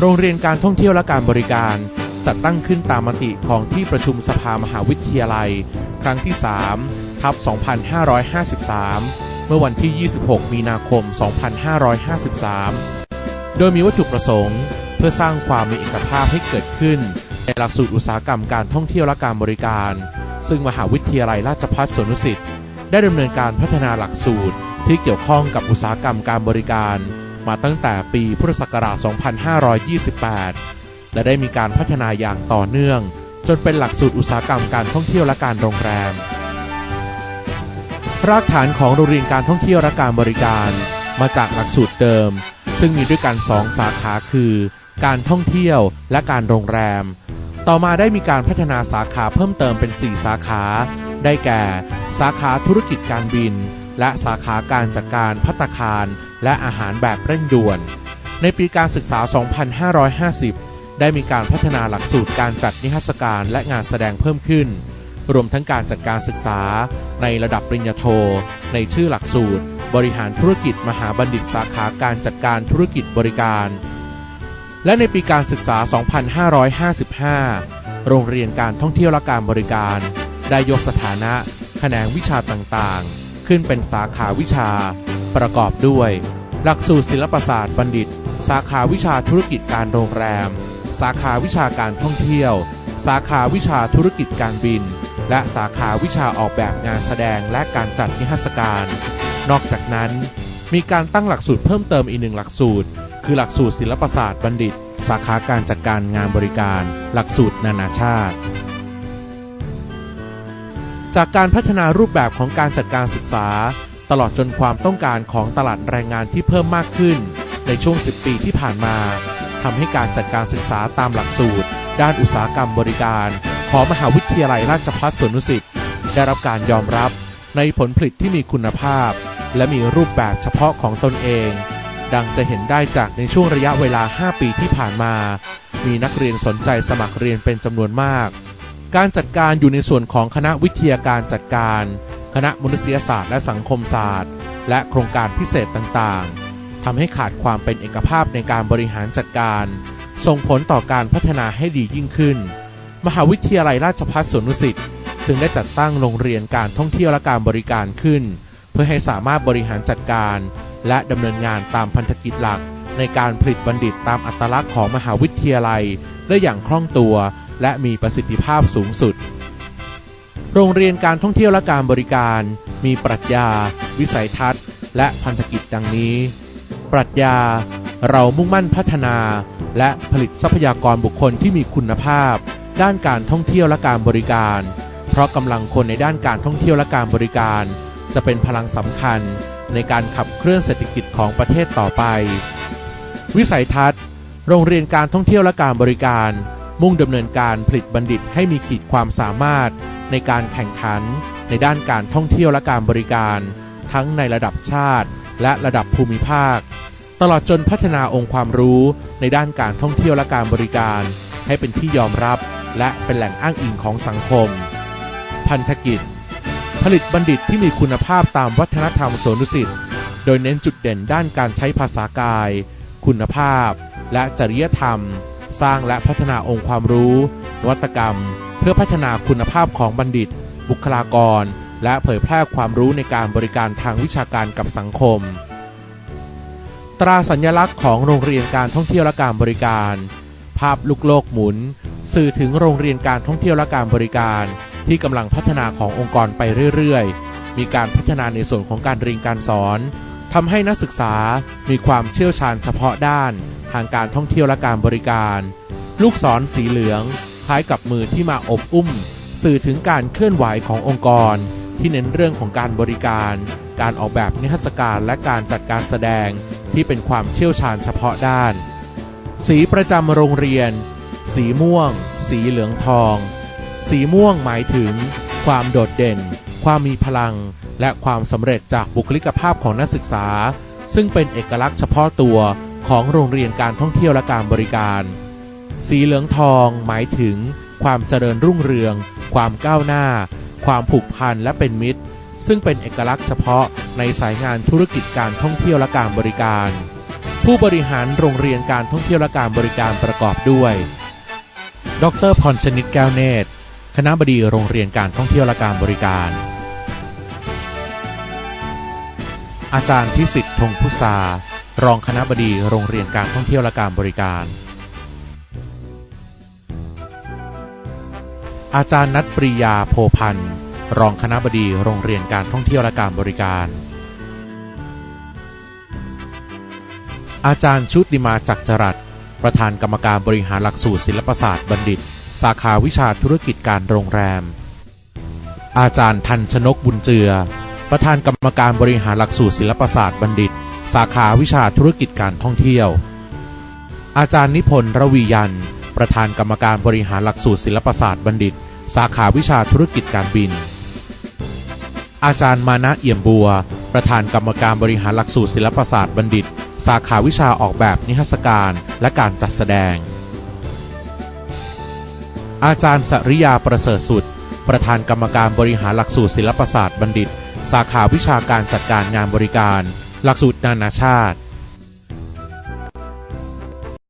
โรงเรียนการท่องเที่ยวและการบริการ จัดตั้งขึ้นตามมติของที่ประชุมสภามหาวิทยาลัย ครั้งที่3ทับ2553 เมื่อวันที่ 26 มีนาคม 2553 โดยมีวัตถุประสงค์ เพื่อสร้างความมีเอกภาพให้เกิดขึ้น ในหลักสูตรอุตสาหกรรมการท่องเที่ยวและการบริการ ซึ่งมหาวิทยาลัยราชภัฏสวนุสิตได้ดำเนินการพัฒนาหลักสูตรที่เกี่ยวข้องกับอุตสาหกรรมการบริการ มาตั้งแต่ปีพุทธศักราช 2528 และได้มีการพัฒนาอย่างต่อเนื่อง จนเป็นหลักสูตรอุตสาหกรรมการท่องเที่ยวและการโรงแรม รากฐานของโรงเรียนการท่องเที่ยวและการบริการ มาจากหลักสูตรเดิม ซึ่งมีด้วยกันสองสาขาคือ การท่องเที่ยวและการโรงแรม ต่อมาได้มีการพัฒนาสาขาเพิ่มเติมเป็น 4 สาขา ได้แก่ สาขาธุรกิจการบิน และสาขาการจัดการพัตตาคาร และอาหารแบบเร่งด่วน ในปีการศึกษา 2550 ได้มีการพัฒนาหลักสูตรการจัดนิทรรศการและงานแสดงเพิ่มขึ้น รวมทั้งการจัดการศึกษา ในระดับปริญญาโท ในชื่อหลักสูตร บริหารธุรกิจมหาบัณฑิตสาขาการจัดการธุรกิจบริการ และในปีการศึกษา 2555 โรงเรียนการท่องเที่ยวและการบริการ ได้ยกสถานะแขนงวิชาต่างๆ ขึ้นเป็นสาขาวิชา ประกอบด้วย หลักสูตรศิลปศาสตร์บัณฑิต สาขาวิชาธุรกิจการโรงแรม สาขาวิชาการท่องเที่ยว สาขาวิชาธุรกิจการบิน และสาขาวิชาออกแบบงานแสดงและการจัดนิทรรศการ นอกจากนั้น มีการตั้งหลักสูตรเพิ่มเติมอีกหนึ่งหลักสูตร คือหลักสูตรศิลปศาสตร์บัณฑิต สาขาการจัดการงานบริการ หลักสูตรนานาชาติ จากการพัฒนารูปแบบของการจัดการศึกษา ตลอดจนความต้องการของตลาดแรงงานที่เพิ่มมากขึ้น ในช่วง 10 ปีที่ผ่านมาทำให้การจัดการศึกษาตามหลักสูตร ด้านอุตสาหกรรมบริการ ของมหาวิทยาลัยราชภัฏสวนดุสิตได้รับการยอมรับในผลผลิตที่มีคุณภาพ และมีรูปแบบเฉพาะของตนเอง ดังจะเห็นได้จากในช่วงระยะเวลา 5 ปีที่ผ่านมา มีนักเรียนสนใจสมัครเรียนเป็นจำนวนมาก การจัดการอยู่ในส่วนของคณะวิทยาการจัดการ คณะมนุษยศาสตร์และสังคมศาสตร์ และโครงการพิเศษต่างๆทำให้ขาดความเป็นเอกภาพในการบริหารจัดการ ส่งผลต่อการพัฒนาให้ดียิ่งขึ้น มหาวิทยาลัยราชภัฏสวนดุสิตจึงได้จัดตั้งโรงเรียนการท่องเที่ยวและการบริการขึ้น เพื่อให้สามารถบริหารจัดการ และดำเนินงานตามพันธกิจหลัก ในการผลิตบัณฑิตตามอัตลักษณ์ของมหาวิทยาลัยได้อย่างคล่องตัว และมีประสิทธิภาพสูงสุด โรงเรียนการท่องเที่ยวและการบริการ มีปรัชญา วิสัยทัศน์ และพันธกิจดังนี้ ปรัชญา เรามุ่งมั่นพัฒนา และผลิตทรัพยากรบุคคลที่มีคุณภาพ ด้านการท่องเที่ยวและการบริการ เพราะกำลังคนในด้านการท่องเที่ยวและการบริการ จะเป็นพลังสำคัญในการขับเคลื่อนเศรษฐกิจของประเทศต่อไป วิสัยทัศน์ โรงเรียนการท่องเที่ยวและการบริการ มุ่งดำเนินการผลิตบัณฑิตให้มีขีดความสามารถในการแข่งขัน ในด้านการท่องเที่ยวและการบริการ ทั้งในระดับชาติ และระดับภูมิภาค ตลอดจนพัฒนาองค์ความรู้ในด้านการท่องเที่ยวและการบริการ ให้เป็นที่ยอมรับและเป็นแหล่งอ้างอิงของสังคม พันธกิจ ผลิตบัณฑิตที่มีคุณภาพตามวัฒนธรรมโสนุสิตโดยเน้นจุดเด่นด้านการใช้ภาษากาย คุณภาพ และจริยธรรม สร้างและพัฒนาองค์ความรู้ นวัตกรรม เพื่อพัฒนาคุณภาพของบัณฑิต บุคลากร และเผยแพร่ความรู้ในการบริการทางวิชาการกับสังคม ตราสัญลักษณ์ของโรงเรียนการท่องเที่ยวและการบริการ ภาพลูกโลกหมุน สื่อถึงโรงเรียนการท่องเที่ยวและการบริการ ที่กำลังพัฒนาขององค์กรไปเรื่อยๆ มีการพัฒนาในส่วนของการเรียนการสอน ทำให้นักศึกษามีความเชี่ยวชาญเฉพาะด้านทางการท่องเที่ยวและการบริการ ลูกศรสีเหลืองคล้ายกับมือที่มาอบอุ้ม สื่อถึงการเคลื่อนไหวขององค์กร ที่เน้นเรื่องของการบริการ การออกแบบนิทรรศการและการจัดการแสดงที่เป็นความเชี่ยวชาญเฉพาะด้าน สีประจำโรงเรียน สีม่วง สีเหลืองทอง สีม่วงหมายถึง ความโดดเด่น ความมีพลัง และความสำเร็จจากบุคลิกภาพของนักศึกษา ซึ่งเป็นเอกลักษณ์เฉพาะตัวของโรงเรียนการท่องเที่ยวและการบริการ สีเหลืองทองหมายถึง ความเจริญรุ่งเรือง ความก้าวหน้า ความผูกพันและเป็นมิตร ซึ่งเป็นเอกลักษณ์เฉพาะในสายงานธุรกิจการท่องเที่ยวและการบริการ ผู้บริหารโรงเรียนการท่องเที่ยวและการบริการประกอบด้วย ดรพรชนิดแก้วเนตร คณะบดีโรงเรียนการท่องเที่ยวและการบริการ อาจารย์พิสิทธิ์ธงพุษารองคณะบดีโรงเรียนการท่องเที่ยวและการบริการ อาจารย์นัทปริยาโพพันธ์รองคณะบดีโรงเรียนการท่องเที่ยวและการบริการ อาจารย์ชุติมาจักรจรัสประธานกรรมการบริหารหลักสูตรศิลปศาสตร์บัณฑิต สาขาวิชาธุรกิจการโรงแรม อาจารย์ทันชนกบุญเจือ ประธานกรรมการบริหารหลักสูตรศิลปศาสตร์บัณฑิต สาขาวิชาธุรกิจการท่องเที่ยว อาจารย์นิพนธ์ระวียัน ประธานกรรมการบริหารหลักสูตรศิลปศาสตร์บัณฑิต สาขาวิชาธุรกิจการบิน อาจารย์มานะเอี่ยมบัว ประธานกรรมการบริหารหลักสูตรศิลปศาสตร์บัณฑิต สาขาวิชาออกแบบนิทรรศการและการจัดแสดง อาจารย์สริยาประเสริฐสุด ประธานกรรมการบริหารหลักสูตรศิลปศาสตร์บัณฑิต สาขาวิชาการจัดการงานบริการ หลักสูตรนานาชาติ